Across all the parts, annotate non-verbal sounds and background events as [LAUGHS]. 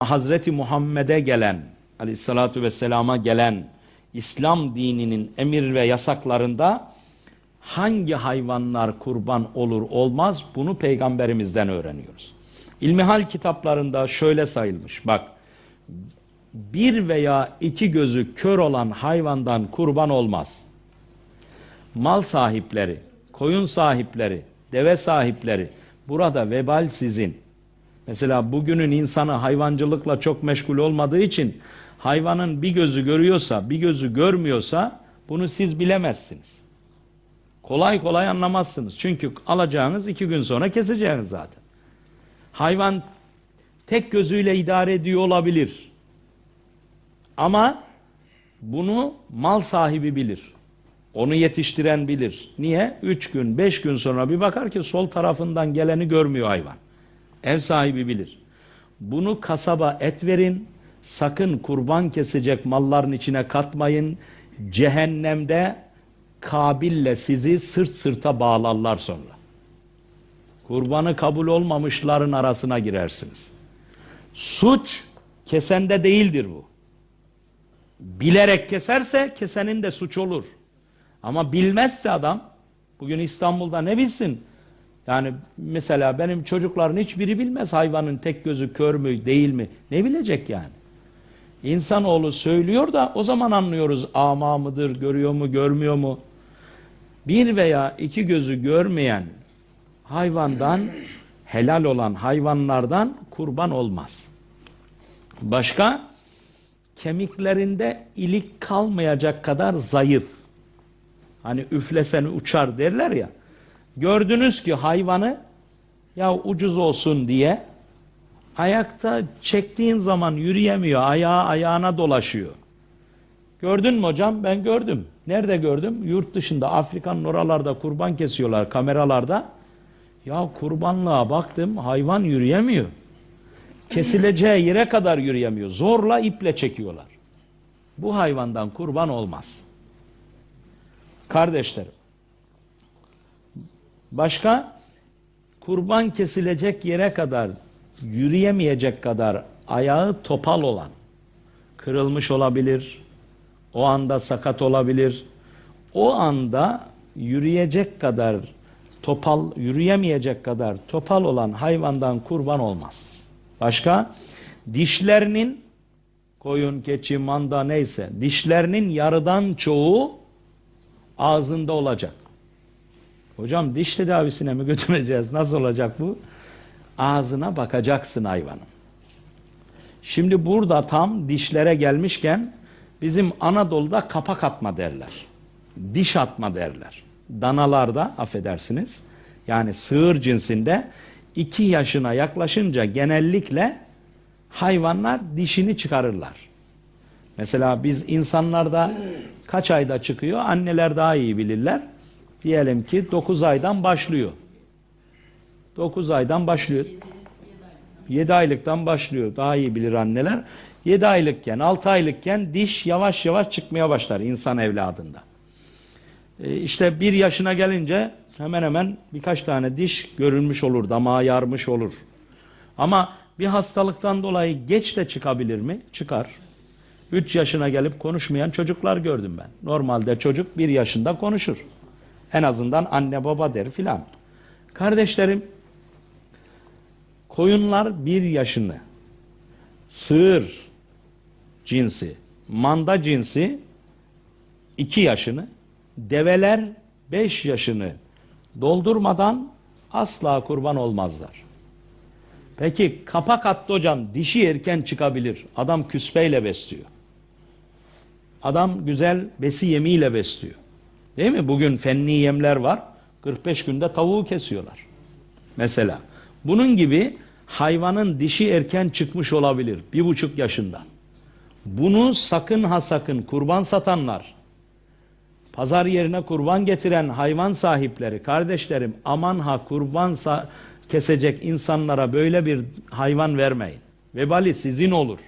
Hazreti Muhammed'e gelen, aleyhissalatu vesselama gelen İslam dininin emir ve yasaklarında hangi hayvanlar kurban olur olmaz bunu peygamberimizden öğreniyoruz. İlmihal kitaplarında şöyle sayılmış. Bak bir veya iki gözü kör olan hayvandan kurban olmaz. Mal sahipleri, koyun sahipleri, deve sahipleri burada vebal sizin. Mesela bugünün insanı hayvancılıkla çok meşgul olmadığı için hayvanın bir gözü görüyorsa, bir gözü görmüyorsa bunu siz bilemezsiniz. Kolay kolay anlamazsınız. Çünkü alacağınız iki gün sonra keseceğiniz zaten. Hayvan tek gözüyle idare ediyor olabilir. Ama bunu mal sahibi bilir. Onu yetiştiren bilir. Niye? Üç gün, beş gün sonra bir bakar ki sol tarafından geleni görmüyor hayvan. Ev sahibi bilir. Bunu kasaba et verin. Sakın kurban kesecek malların içine katmayın. Cehennemde Kabil'le sizi sırt sırta bağlarlar sonra. Kurbanı kabul olmamışların arasına girersiniz. Suç kesende değildir bu. Bilerek keserse kesenin de suç olur. Ama bilmezse adam, bugün İstanbul'da ne bilsin? Yani mesela benim çocukların hiçbiri bilmez hayvanın tek gözü kör mü değil mi? Ne bilecek yani? İnsanoğlu söylüyor da o zaman anlıyoruz ama mıdır, görüyor mu, görmüyor mu? Bir veya iki gözü görmeyen hayvandan, helal olan hayvanlardan kurban olmaz. Başka? Kemiklerinde ilik kalmayacak kadar zayıf. Hani üflesen uçar derler ya. Gördünüz ki hayvanı ya ucuz olsun diye ayakta çektiğin zaman yürüyemiyor. Ayağı ayağına dolaşıyor. Gördün mü hocam? Ben gördüm. Nerede gördüm? Yurt dışında Afrika'nın oralarda kurban kesiyorlar kameralarda. Ya kurbanlığa baktım hayvan yürüyemiyor. Kesileceği yere kadar yürüyemiyor. Zorla iple çekiyorlar. Bu hayvandan kurban olmaz. Kardeşlerim. Başka kurban kesilecek yere kadar yürüyemeyecek kadar ayağı topal olan kırılmış olabilir. O anda sakat olabilir. O anda yürüyecek kadar topal yürüyemeyecek kadar topal olan hayvandan kurban olmaz. Başka dişlerinin koyun, keçi, manda neyse dişlerinin yarıdan çoğu ağzında olacak. Hocam diş tedavisine mi [LAUGHS] götüreceğiz? Nasıl olacak bu? Ağzına bakacaksın hayvanın. Şimdi burada tam dişlere gelmişken bizim Anadolu'da kapak atma derler. Diş atma derler. Danalarda affedersiniz yani sığır cinsinde iki yaşına yaklaşınca genellikle hayvanlar dişini çıkarırlar. Mesela biz insanlarda kaç ayda çıkıyor? Anneler daha iyi bilirler. Diyelim ki 9 aydan başlıyor. 9 aydan başlıyor. 7 aylıktan başlıyor. Daha iyi bilir anneler. 7 aylıkken, 6 aylıkken diş yavaş yavaş çıkmaya başlar insan evladında. Ee, işte 1 yaşına gelince hemen hemen birkaç tane diş görülmüş olur, damağı yarmış olur. Ama bir hastalıktan dolayı geç de çıkabilir mi? Çıkar. 3 yaşına gelip konuşmayan çocuklar gördüm ben. Normalde çocuk 1 yaşında konuşur. En azından anne baba der filan. Kardeşlerim, koyunlar bir yaşını, sığır cinsi, manda cinsi iki yaşını, develer beş yaşını doldurmadan asla kurban olmazlar. Peki kapak attı hocam dişi erken çıkabilir. Adam küspeyle besliyor. Adam güzel besi yemiyle besliyor. Değil mi? Bugün fenni yemler var. 45 günde tavuğu kesiyorlar. Mesela. Bunun gibi hayvanın dişi erken çıkmış olabilir. Bir buçuk yaşında. Bunu sakın ha sakın kurban satanlar, pazar yerine kurban getiren hayvan sahipleri, kardeşlerim aman ha kurban kesecek insanlara böyle bir hayvan vermeyin. Vebali sizin olur.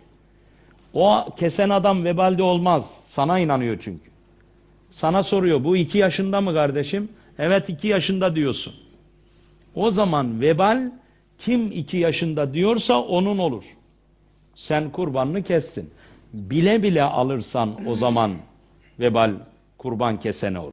O kesen adam vebalde olmaz. Sana inanıyor çünkü. Sana soruyor bu iki yaşında mı kardeşim? Evet iki yaşında diyorsun. O zaman vebal kim iki yaşında diyorsa onun olur. Sen kurbanını kestin. Bile bile alırsan o zaman vebal kurban kesene olur.